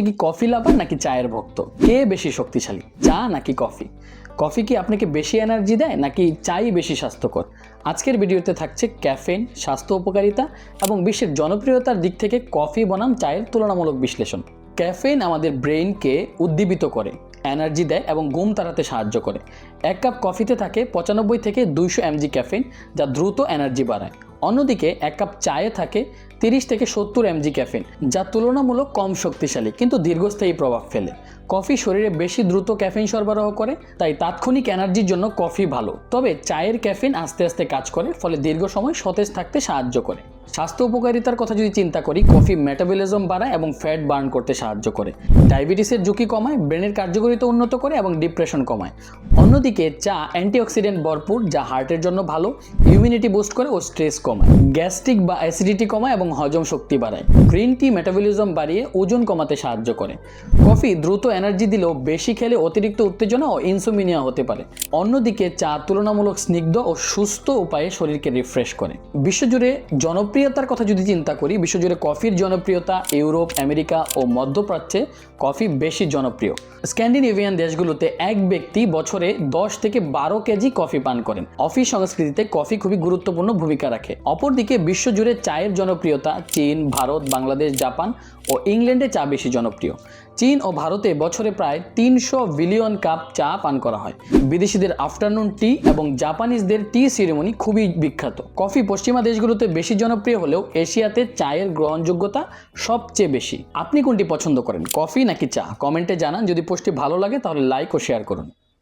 আপনি কি coffee lover নাকি চায়ের ভক্ত? কে বেশি শক্তিশালী? চা নাকি কফি কফি কি আপনাকে বেশি এনার্জি দেয় নাকি চাই বেশি স্বাস্থ্যকর? আজকের ভিডিওতে থাকছে ক্যাফেন স্বাস্থ্য উপকারিতা এবং বিশ্বের জনপ্রিয়তার দিক থেকে কফি বনাম চায়ের তুলনামূলক বিশ্লেষণ। ক্যাফেন আমাদের ব্রেইনকে উদ্দীপিত করে এনার্জি দেয় এবং ঘুম তাড়াতে সাহায্য করে। এক কাপ কফিতে থাকে পঁচানব্বই থেকে দুইশো এমজি ক্যাফেন যা দ্রুত এনার্জি বাড়ায়। অন্যদিকে এক কাপ চায়ে থাকে তিরিশ থেকে সত্তর এমজি ক্যাফিন, যা তুলনামূলক কম শক্তিশালী কিন্তু দীর্ঘস্থায়ী প্রভাব ফেলে। কফি শরীরে বেশি দ্রুত ক্যাফিন সরবরাহ করে, তাই তাৎক্ষণিক এনার্জির জন্য কফি ভালো। তবে চায়ের ক্যাফিন আস্তে আস্তে কাজ করে, ফলে দীর্ঘ সময় সতেজ থাকতে সাহায্য করে। স্বাস্থ্য উপকারিতার কথা যদি চিন্তা করি, কফি মেটাবলিজম বাড়ায় এবং ফ্যাট বার্ন করতে সাহায্য করে। ডায়াবেটিসের ঝুঁকি কমায়, ব্রেনের কার্যকারিতা উন্নত করে এবং ডিপ্রেশন কমায়। অন্যদিকে, চা অ্যান্টিঅক্সিডেন্ট ভরপুর, যা হার্টের জন্য ভালো ইমিউনিটি বুস্ট করে ও স্ট্রেস কমায়। গ্যাস্ট্রিক বা অ্যাসিডিটি কমায় এবং হজম শক্তি বাড়ায়। গ্রিন টি মেটাবলিজম বাড়িয়ে ওজন কমাতে সাহায্য করে। কফি দ্রুত এনার্জি দিলেও বেশি খেলে অতিরিক্ত উত্তেজনা ও ইনসোমিনিয়া হতে পারে। অন্যদিকে, চা তুলনামূলক স্নিগ্ধ ও সুস্থ উপায়ে শরীরকে রিফ্রেশ করে। বিশ্বজুড়ে জনপ্রিয়তার কথা যদি চিন্তা করি, বিশ্বজুড়ে কফির জনপ্রিয়তা ইউরোপ, আমেরিকা ও মধ্যপ্রাচ্যে কফি বেশি জনপ্রিয়। স্ক্যান্ডিনেভিয়ান দেশগুলোতে এক ব্যক্তি বছরে দশ থেকে বারো কেজি কফি পান করেন। অফিস সংস্কৃতিতে কফি খুবই গুরুত্বপূর্ণ ভূমিকা রাখে। অপরদিকে বিশ্বজুড়ে চায়ের জনপ্রিয়তা চীন, ভারত, বাংলাদেশ, জাপান ও ইংল্যান্ডে চা বেশি জনপ্রিয়। চীন ও ভারতে বছরে প্রায় তিনশো বিলিয়ন কাপ চা পান করা হয়। বিদেশিদের আফটারনুন টি এবং জাপানিজদের টি সিরেমনি খুবই বিখ্যাত। কফি পশ্চিমা দেশগুলোতে বেশি জনপ্রিয় হলেও এশিয়াতে চায়ের গ্রহণযোগ্যতা সবচেয়ে বেশি। আপনি কোনটি পছন্দ করেন, কফি নাকি চা? কমেন্টে জানান। যদি পোস্টটি ভালো লাগে তাহলে লাইক ও শেয়ার করুন।